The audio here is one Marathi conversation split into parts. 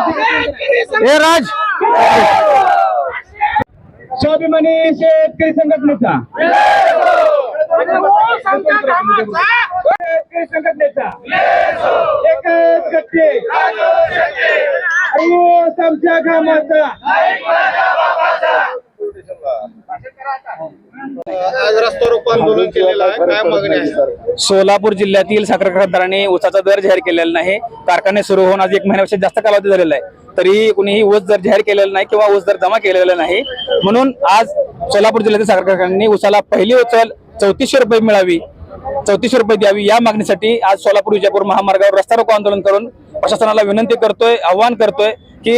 ए राज! स्वाभिमानी शेतकरी संघटनेचा. शेतकरी संघटनेचा. एकच गट्टे आमच्या कामाचा. आंदोलन केलेलं आहे. काय मागणी आहे? सोलापूर जिल्ह्यातील साखर कारखानदारांनी ऊसाचा दर जाहीर केलेला नाही. कारखाने सुरू होऊन आज एक महिन्यापेक्षा जास्त कालावधी झालेला आहे. तरी कुणीही ऊस दर जाहीर केलेला नाही किंवा ऊस दर जमा केलेला नाही. म्हणून आज सोलापूर जिल्ह्यातील साखर कारखान्यांनी ऊसाला पहिली उचल चौतीसशे रुपये मिळावी चौतीसशे रुपये द्यावी या मागणीसाठी आज सोलापूर विजापूर महामार्गावर रस्ता रोको आंदोलन करून प्रशासनाला विनंती करतोय आवाहन करतोय की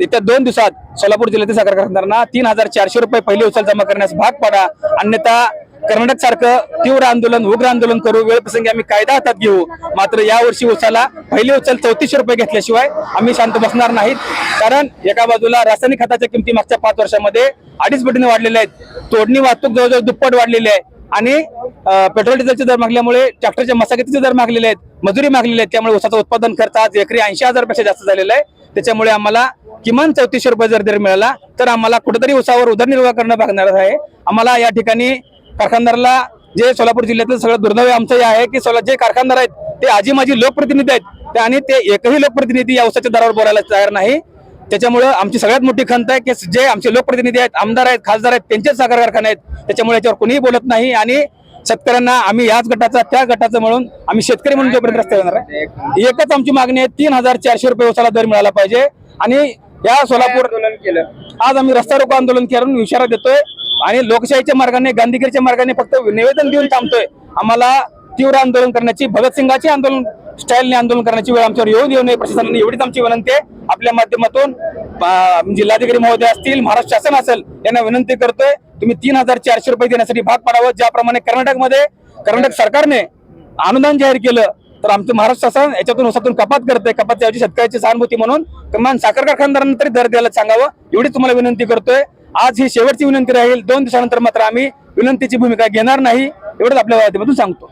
येत्या दोन दिवसात सोलापूर जिल्ह्यातील साखर कारखानदारांना तीन हजार चारशे रुपये पहिली उचल जमा करण्यास भाग पडा. अन्यथा कर्नाटक सारखं तीव्र आंदोलन उग्र आंदोलन करू वेळ प्रसंगी आम्ही कायदा हातात घेऊ. मात्र यावर्षी उसाला पहिली उचल चौतीसशे रुपये घेतल्याशिवाय आम्ही शांत बसणार नाहीत. कारण एका बाजूला रासायनिक खताच्या किमती मागच्या पाच वर्षामध्ये अडीच पटीने वाढलेल्या आहेत. तोडणी वाहतूक जवळजवळ दुप्पट वाढलेली आहे. आणि पेट्रोल डिझेलचे दर मागल्यामुळे ट्रॅक्टरच्या मशागतीचे दर मागलेले आहेत. मजुरी मागलेली आहेत. त्यामुळे उसाचं उत्पादन खर्च आज एकरी ऐंशी हजारपेक्षा जास्त झालेला आहे. त्याच्यामुळे आम्हाला किमान चौतीसशे रुपये जर दर मिळाला तर आम्हाला कुठेतरी उसावर उदरनिर्वाह करणं भागणार आहे. आम्हाला या ठिकाणी कारखानदाराला जे सोलापूर जिल्ह्यातील सगळं दुर्दैव आमचं हे आहे की सोला जे कारखानदार आहेत ते आजी माझी लोकप्रतिनिधी आहेत आणि ते एकही लोकप्रतिनिधी या उसाच्या दरावर बोलायला तयार नाही. त्याच्यामुळे आमची सगळ्यात मोठी खंत आहे की जे आमचे लोकप्रतिनिधी आहेत आमदार आहेत खासदार आहेत त्यांचेच साखर कारखाने आहेत त्याच्यामुळे याच्यावर कोणीही बोलत नाही आणि शेतकऱ्यांना आम्ही याच गटाचा त्या गटाचं म्हणून आम्ही शेतकरी म्हणून जोपर्यंत रस्ते येणार आहे एकच आमची मागणी आहे तीन हजार चारशे रुपये उसाला दर मिळाला पाहिजे आणि या सोलापूर आज आम्ही रस्ता रोको आंदोलन करून इशारा देतोय आणि लोकशाहीच्या मार्गाने गांधीगिरीच्या मार्गाने फक्त निवेदन देऊन थांबतोय. आम्हाला तीव्र आंदोलन करण्याची भगतसिंगाचे आंदोलन स्टाईलने आंदोलन करण्याची वेळ आमच्यावर येऊ नये. प्रशासनाने एवढीच आमची विनंती आहे. आपल्या माध्यमातून जिल्हाधिकारी महोदय असतील महाराष्ट्र शासन असेल यांना विनंती करतोय तुम्ही तीन हजार चारशे रुपये देण्यासाठी भाग पाडावं. ज्याप्रमाणे कर्नाटकमध्ये कर्नाटक सरकारने अनुदान जाहीर केलं तर आमचं महाराष्ट्र शासन याच्यातून उसातून कपात करते कपात याची शेतकऱ्याची सहानुभूती म्हणून किमान साखर कारखानदारांना तरी दर द्यायला सांगावं एवढी तुम्हाला विनंती करतोय. आज ही शेवटची विनंती राहील. दोन दिवसानंतर मात्र आम्ही विनंतीची भूमिका घेणार नाही एवढंच आपल्या माध्यमातून सांगतो.